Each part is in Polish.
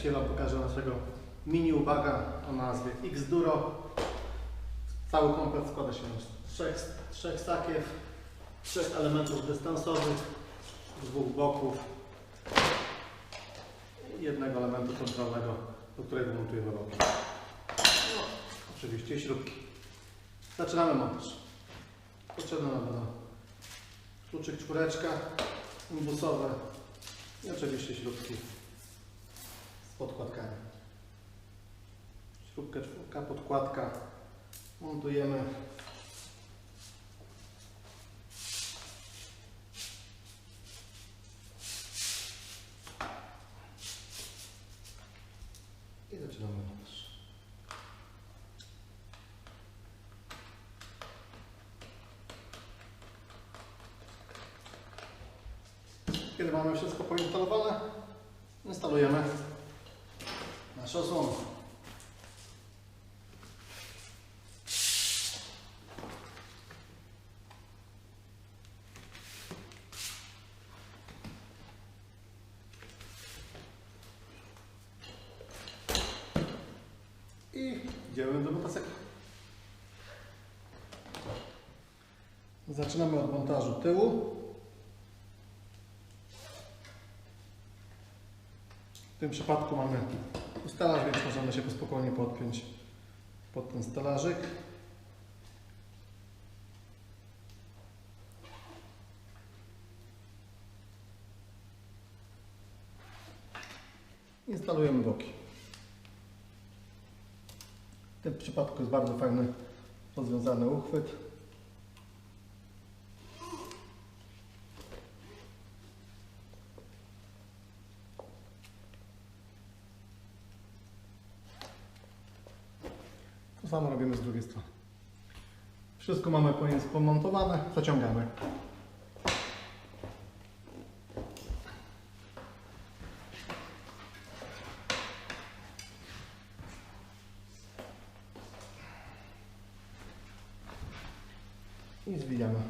Dzisiaj Wam pokażę naszego mini ubaga o nazwie X-Duro. Cały komplet składa się z trzech, trzech sakiew, trzech elementów dystansowych, dwóch boków i jednego elementu centralnego, do którego montujemy boki. No, oczywiście śrubki. Zaczynamy montaż. Potrzebne nam będą kluczyk czwóreczka, imbusowe i oczywiście śrubki podkładkami. Śrubkę czwórka, podkładka. Montujemy. I zaczynamy montaż. Kiedy mamy wszystko poinstalowane, instalujemy nasze osłony. I idziemy do motocykla. Zaczynamy od montażu tyłu. W tym przypadku mamy stelaż, więc możemy się spokojnie podpiąć pod ten stelażyk. Instalujemy boki. W tym przypadku jest bardzo fajny rozwiązany uchwyt. Samo robimy z drugiej strony. Wszystko mamy po- pomontowane, zaciągamy. I zwijamy.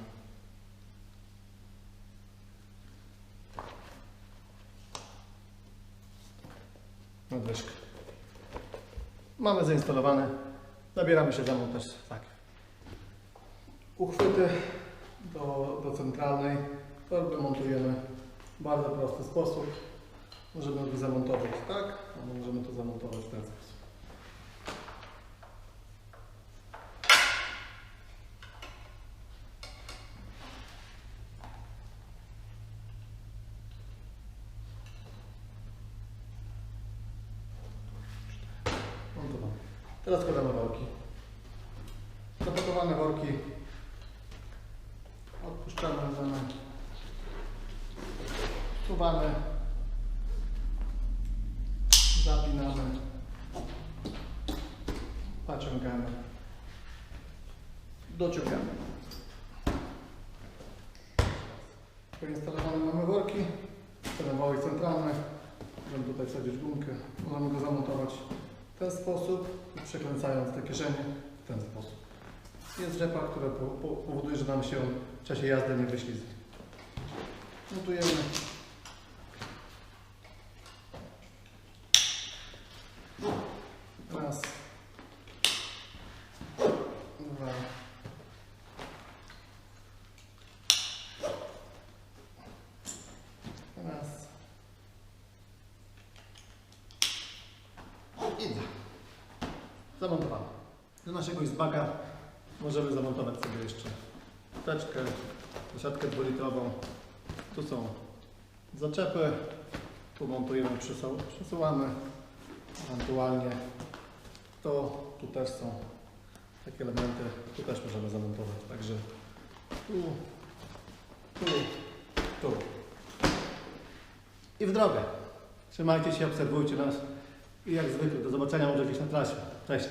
Nadwyżkę. Mamy zainstalowane. Zabieramy się za montaż tak. Uchwyty do, do centralnej torby montujemy w bardzo prosty sposób. Możemy to zamontować tak, a możemy to zamontować w ten sposób. Teraz składamy worki. Zapakowane worki odpuszczamy zamian. Suwamy. Zapinamy. Naciągamy. Dociągamy. Poinstalowane mamy worki. Ten wałek centralny. Możemy tutaj wsadzić gumkę. Możemy go zamontować w ten sposób, przekręcając te kieszenie w ten sposób. Jest rzepa, która po, po, powoduje, że nam się w czasie jazdy nie wyślizgnie. Montujemy. I dwa. Zamontowane. Do naszego izbaka możemy zamontować sobie jeszcze teczkę, siatkę dwulitrową. Tu są zaczepy, tu montujemy, przesu- przesuwamy, ewentualnie to tu też są takie elementy, tu też możemy zamontować, także tu, tu, tu i w drogę. Trzymajcie się, obserwujcie nas i jak zwykle do zobaczenia może gdzieś na trasie. Cześć!